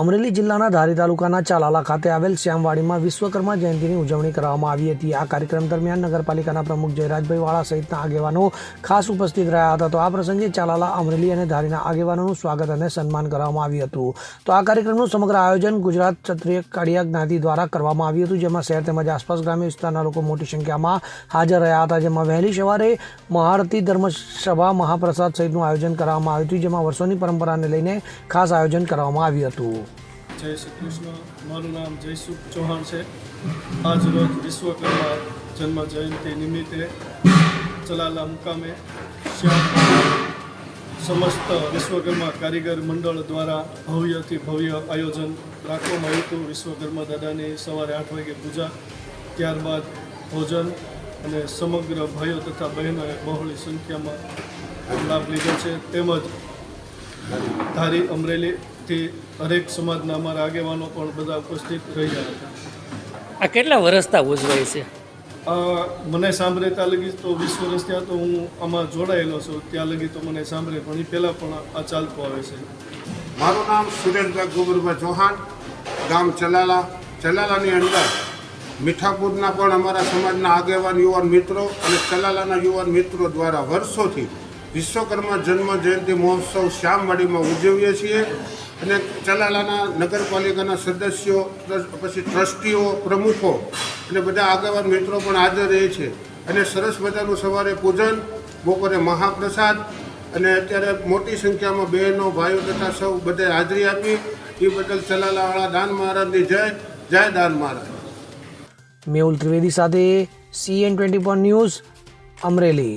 અમરેલી જિલ્લાના ધારી તાલુકાના ચાલાલા ખાતે આવેલ શ્યામવાડીમાં વિશ્વકર્મા જયંતિની ઉજવણી કરવામાં આવી હતી. આ કાર્યક્રમ દરમિયાન નગરપાલિકાના પ્રમુખ જયરાજભાઈ વાળા સહિતના આગેવાનો ખાસ ઉપસ્થિત રહ્યા હતા. તો આ પ્રસંગે ચાલાલા અમરેલી અને ધારીના આગેવાનોનું સ્વાગત અને સન્માન કરવામાં આવ્યું હતું. તો આ કાર્યક્રમનું સમગ્ર આયોજન ગુજરાત ક્ષત્રિય કાળિયા જ્ઞાતિ દ્વારા કરવામાં આવ્યું હતું, જેમાં શહેર તેમજ આસપાસ ગ્રામ્ય વિસ્તારના લોકો મોટી સંખ્યામાં હાજર રહ્યા હતા. જેમાં વહેલી સવારે મહારતી ધર્મસભા મહાપ્રસાદ સહિતનું આયોજન કરવામાં આવ્યું હતું, જેમાં વર્ષોની પરંપરાને લઈને ખાસ આયોજન કરવામાં આવ્યું હતું. જય શ્રી કૃષ્ણ. મારું નામ જયસુખ ચૌહાણ છે. આજ રોજ વિશ્વકર્મા જન્મ જયંતિ નિમિત્તે ચલાલા મુકામે સમસ્ત વિશ્વકર્મા કારીગર મંડળ દ્વારા ભવ્યથી ભવ્ય આયોજન રાખવામાં આવ્યું હતું. વિશ્વકર્મા દાદાની સવારે આઠ વાગે પૂજા, ત્યારબાદ ભોજન અને સમગ્ર ભાઈઓ તથા બહેનોએ બહોળી સંખ્યામાં લાભ લીધો છે. તેમજ ધારી અમરેલીથી હરેક સમાજના અમારા આગેવાનો પણ બધા ઉપસ્થિત રહ્યા હતા. આ કેટલા વર્ષતા ઉજવાય છે? મને સાંભળે ત્યાં લગી તો વીસ વર્ષ ત્યાં તો હું આમાં જોડાયેલો છું. ત્યાં લગી તો મને સાંભળે પણ એ પહેલાં પણ આ ચાલતું આવે છે. મારું નામ સુરેન્દ્ર ગોબરભાઈ ચૌહાણ ગામ ચલાલા. ચલાલાની અંદર મીઠાપુરના પણ અમારા સમાજના આગેવાન યુવાન મિત્રો અને ચલાલાના યુવાન મિત્રો દ્વારા વર્ષોથી વિશ્વકર્મા જન્મ જયંતિ મહોત્સવ શ્યામવાડીમાં ઉજવીએ છીએ. અને ચલાલાના નગરપાલિકાના સદસ્યો પછી ટ્રસ્ટીઓ, પ્રમુખો અને બધા આગેવાન મિત્રો પણ હાજર રહે છે. અને સરસ મજાનું સવારે પૂજન, બપોરે મહાપ્રસાદ અને અત્યારે મોટી સંખ્યામાં બહેનો, ભાઈઓ તથા સૌ બધે હાજરી આપી. એ બદલ ચલાલાવાળા દાન મહારાજની જય જય દાન મહારાજ. મેહુલ ત્રિવેદી સાથે સીએન ટ્વેન્ટી ન્યૂઝ અમરેલી.